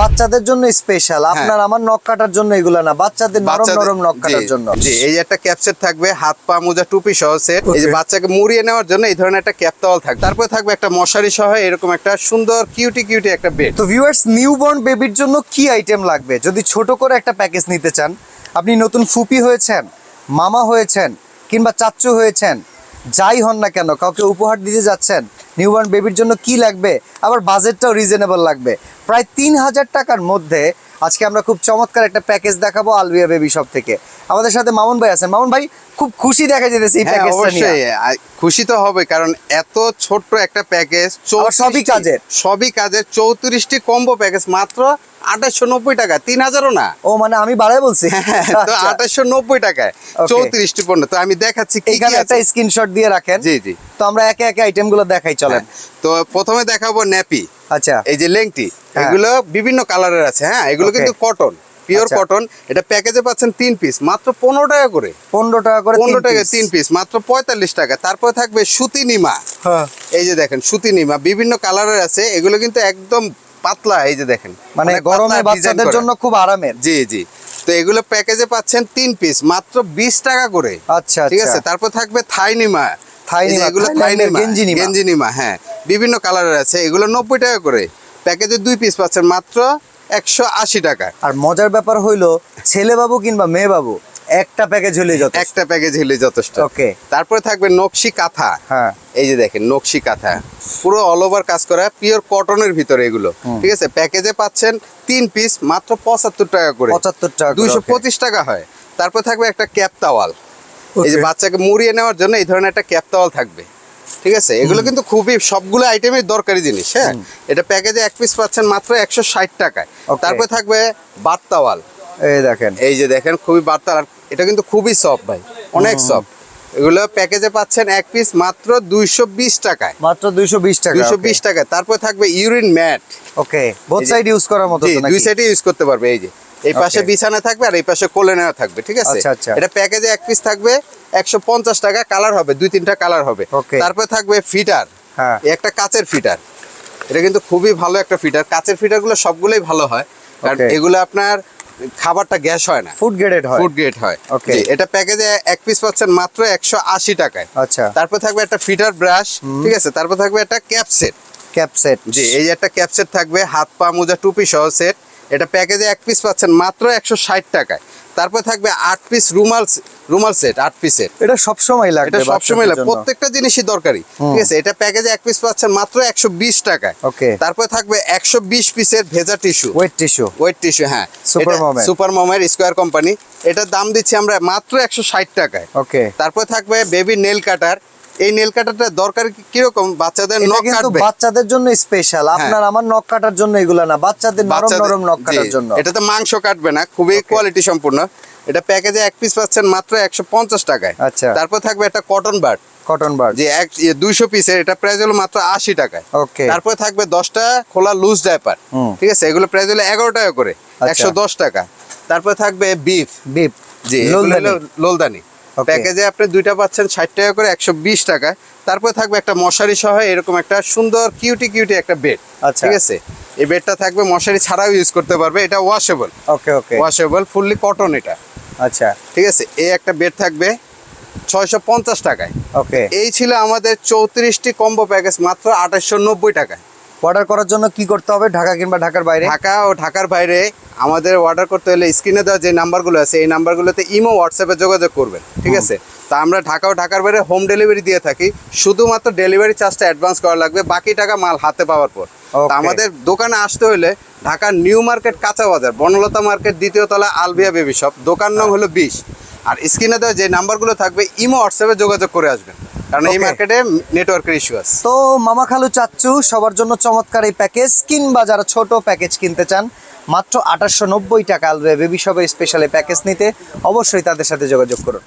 বাচ্চাদের জন্য স্পেশাল আপনার আমার নখ কাটার জন্য এগুলো না বাচ্চাদের নরম নরম নখ কাটার জন্য। জি এই যে একটা ক্যাপসেট থাকবে হাত পা মোজা টুপি সহ সেট এই যে বাচ্চাকে মুড়িয়ে নেওয়ার জন্য এই ধরনের একটা ক্যাপ তাওয়াল থাকবে। তারপরে থাকবে একটা মশারি সহ এরকম একটা সুন্দর কিউটি কিউটি একটা বেড তো ভিউয়ার্স নিউবর্ন বেবির জন্য কি আইটেম লাগবে? যদি ছোট করে একটা প্যাকেজ নিতে চান আপনি নতুন ফুপি হয়েছেন মামা হয়েছেন কিংবা চাচ্চু হয়েছেন যাই হন না কেন কাউকে উপহার দিতে যাচ্ছেন নিউবর্ন বেবির জন্য কি লাগবে? আবার বাজেটটাও রিজনেবল লাগবে। প্রায় তিন হাজার টাকার মধ্যে আজকে আমরা খুব চমৎকার একটা প্যাকেজ দেখাবো আলবিয়া বেবি শপ থেকে। আমাদের সাথে মামুন ভাই আছেন। মামুন ভাই খুব খুশি দেখা যেতেছে এই হ্যাঁ প্যাকেজটা নিয়ে। অবশ্যই। খুশি তো হবে কারণ এত ছোট্ট একটা প্যাকেজ সবই কাজের। সবই কাজের চৌত্রিশটি কম্বো প্যাকেজ মাত্র আঠাশশো নব্বই টাকা তিন হাজারও না। ও মানে আমি বাড়াই বলছি। তো আচ্ছা। আঠাশশো নব্বই টাকায়. চৌত্রিশটি পণ্য। তো আমি দেখাচ্ছি কি কি একটা স্ক্রিনশট দিয়ে রাখেন। জি জি। তো আমরা একে একে আইটেমগুলো দেখাই চলেন। হ্যাঁ। তো প্রথমে দেখাবো ন্যাপি আচ্ছা। এই যে লেংটি হ্যাঁ। এগুলো বিভিন্ন কালারের আছে হ্যাঁ? এগুলো কিন্তু কটন পিওর আচ্ছা। কটন এটা প্যাকেজে পাচ্ছেন তিন পিস মাত্র পনেরো টাকা করে। পনেরো টাকা করে পনেরো টাকা তিন পিস মাত্র পঁয়তাল্লিশ টাকা। তারপর থাকবে সুতি নিমা। হ্যাঁ। এই যে দেখেন সুতি নিমা বিভিন্ন কালারের আছে এগুলো কিন্তু একদম পাতলা এই যে দেখেন। মানে গরমে বাচ্চাদের জন্য খুব আরামের। জি জি। তো এগুলো প্যাকেজে পাচ্ছেন তিন পিস মাত্র বিশ টাকা করে। আচ্ছা ঠিক আছে? আচ্ছা তারপর থাকবে থাই নিমা। থাই নিমা, এগুলো থাই থাইল্যান্ডের নিমা গেঞ্জি নিমা। গেঞ্জি নিমা হ্যাঁ। বিভিন্ন কালারের আছে এগুলো নব্বই টাকা করে। প্যাকেজে দুই পিস পাচ্ছেন মাত্র একশো আশি টাকা আর মজার ব্যাপার হইল ছেলে বাবু কিংবা মেয়ে বাবু একটা প্যাকেজ হলেই যত একটা প্যাকেজ হলে যথেষ্ট। ওকে তারপরে থাকবে নকশি কাঁথা। হ্যাঁ। এই যে দেখেন নকশি কাঁথা। পুরো অল ওভার কাজ করা পিওর কটনের ভিতরে এগুলো। ঠিক আছে? প্যাকেজে পাচ্ছেন তিন পিস মাত্র পঁচাত্তর টাকা করে। পঁচাত্তর টাকা দুইশো পঁচিশ টাকা হয়। তারপর থাকবে একটা ক্যাপ তাওয়াল এই যে বাচ্চাকে মুড়িয়ে নেওয়ার জন্য এই ধরনের একটা ক্যাপ তাওয়াল থাকবে। ঠিক আছে? এগুলো কিন্তু খুবই সবগুলো আইটেমের দরকারি জিনিস হ্যাঁ? এটা প্যাকেজে এক পিস পাচ্ছেন মাত্র একশো ষাট টাকায়. তারপরে থাকবে বার্তাওয়াল এই দেখেন। এই যে দেখেন খুবই বার্তা এটা কিন্তু খুবই সফট ভাই অনেক সফট এগুলো প্যাকেজে পাচ্ছেন এক পিস মাত্র দুইশো বিশ টাকায়। মাত্র দুইশো বিশ টাকা দুইশো বিশ টাকায়। তারপর থাকবে urine mat. Okay both side use করার মতো? দুই সাইডে ইউজ করতে পারবে এই যে। এই পাশে বিছানা থাকবে আর এই পাশে কোলে নেওয়া থাকবে ঠিক আছে? আচ্ছা, আচ্ছা। এটা প্যাকেজে এক পিস থাকবে একশো পঞ্চাশ টাকা কালার হবে দুই তিনটা কালার হবে. তারপর থাকবে ফিটার। হ্যাঁ। একটা কাচের ফিটার। এটা কিন্তু খুবই ভালো একটা ফিটার। কাচের ফিটারগুলো সবগুলোই ভালো হয়। কারণ এগুলো আপনার খাবারটা গ্যাস হয় না। ফুড গ্রেডেড হয়। ফুড গ্রেড হয়। ওকে এটা প্যাকেজে এক পিস পাচ্ছেন মাত্র একশো আশি টাকায়। আচ্ছা। তারপর থাকবে একটা ফিটার ব্রাশ ঠিক আছে? তারপর থাকবে একটা ক্যাপ সেট। ক্যাপ সেট জি এই যে একটা ক্যাপ সেট থাকবে হাত পা মোজা টুপি সহ সেট। এটা প্যাকেজে এক পিস পাচ্ছেন মাত্র একশো ষাট টাকায়। তারপর থাকবে আট পিস রুমাল রুমাল সেট আট পিসের এটা সব সময় লাগবে এটা সবসময় লাগে প্রত্যেকটা জিনিসই দরকারি ঠিক আছে? এটা প্যাকেজে এক পিস পাচ্ছেন মাত্র একশো বিশ টাকায়। ওকে। তারপর থাকবে একশো বিশ পিসের ভেজা tissue wet tissue wet tissue হ্যাঁ। সুপার মমের স্কোয়ার কোম্পানি এটার দাম দিচ্ছি আমরা মাত্র একশো ষাট টাকায়। ওকে। তারপর থাকবে বেবি নেল কাটার এই নেল কাটারটা দরকার কি- কীরকম? বাচ্চাদের নখ কাটবে? বাচ্চাদের জন্য স্পেশাল আপনার আমার নখ কাটার জন্য এগুলা না বাচ্চাদের নরম নরম নখ কাটার জন্য। এটাতে মাংস কাটবে না খুবই কোয়ালিটি সম্পূর্ণ। এটা প্যাকেজে এক পিস পাচ্ছেন মাত্র একশো পঞ্চাশ টাকায়। আচ্ছা। তারপর থাকবে একটা কটন বার্ড কটন বার্ড যে এক দুইশো পিসের এটা প্রাইস হলো মাত্র আশি টাকায়। ওকে তারপর থাকবে দশটা খোলা লুজ ডাইপার ঠিক আছে? এগুলো প্রাইস হলো এগারো টাকা করে আচ্ছা। একশো দশ টাকা। তারপর থাকবে বিফ বিপ জি লোলদানি। প্যাকেজে আপনি দুইটা পাচ্ছেন ষাট টাকা করে একশো বিশ টাকা। তারপর থাকবে একটা মশারি সহ এরকম একটা সুন্দর কিউটি কিউটি একটা বেড আচ্ছা। ঠিক আছে? এই বেডটা থাকবে মশারি ছাড়াও ইউজ করতে পারবে। এটা washable okay okay washable fully cotton এটা। আচ্ছা। ঠিক আছে? এই একটা বেড থাকবে ছয়শো পঞ্চাশ টাকায়। ওকে এই ছিল আমাদের চৌত্রিশটি কম্বো প্যাকেজ মাত্র আঠাশশো নব্বই টাকায়। অর্ডার করার জন্য কি করতে হবে? ঢাকা কিংবা ঢাকার বাইরে? ঢাকা ও ঢাকার বাইরে আমাদের অর্ডার করতে হলে স্ক্রিনে দেওয়া যে নাম্বারগুলো আছে এই নাম্বারগুলোতে ইমো হোয়াটসঅ্যাপে যোগাযোগ করবেন ঠিক আছে? তা আমরা ঢাকা ও ঢাকার বাইরে হোম ডেলিভারি দিয়ে থাকি শুধুমাত্র ডেলিভারি চার্জটা অ্যাডভান্স করা লাগবে বাকি টাকা মাল হাতে পাওয়ার পর। তা আমাদের দোকানে আসতে হলে ঢাকার নিউ মার্কেট কাঁচা বাজার বনলতা মার্কেট দ্বিতীয় তলা আলবিয়া বেবি শপ দোকান নং হলো বিশ। আর স্ক্রিনে দেওয়া যে নাম্বারগুলো থাকবে ইমো হোয়াটসঅ্যাপে যোগাযোগ করে আসবেন কারণ এই মার্কেটে নেটওয়ার্কের ইস্যু আছে। তো মামা খালু চাচ্চু সবার জন্য চমৎকার এই প্যাকেজ কিংবা যারা ছোট প্যাকেজ কিনতে চান মাত্র আঠাশশো টাকা। আলবে বেবি শপের স্পেশালে প্যাকেজ নিতে অবশ্যই তাদের সাথে যোগাযোগ করুন।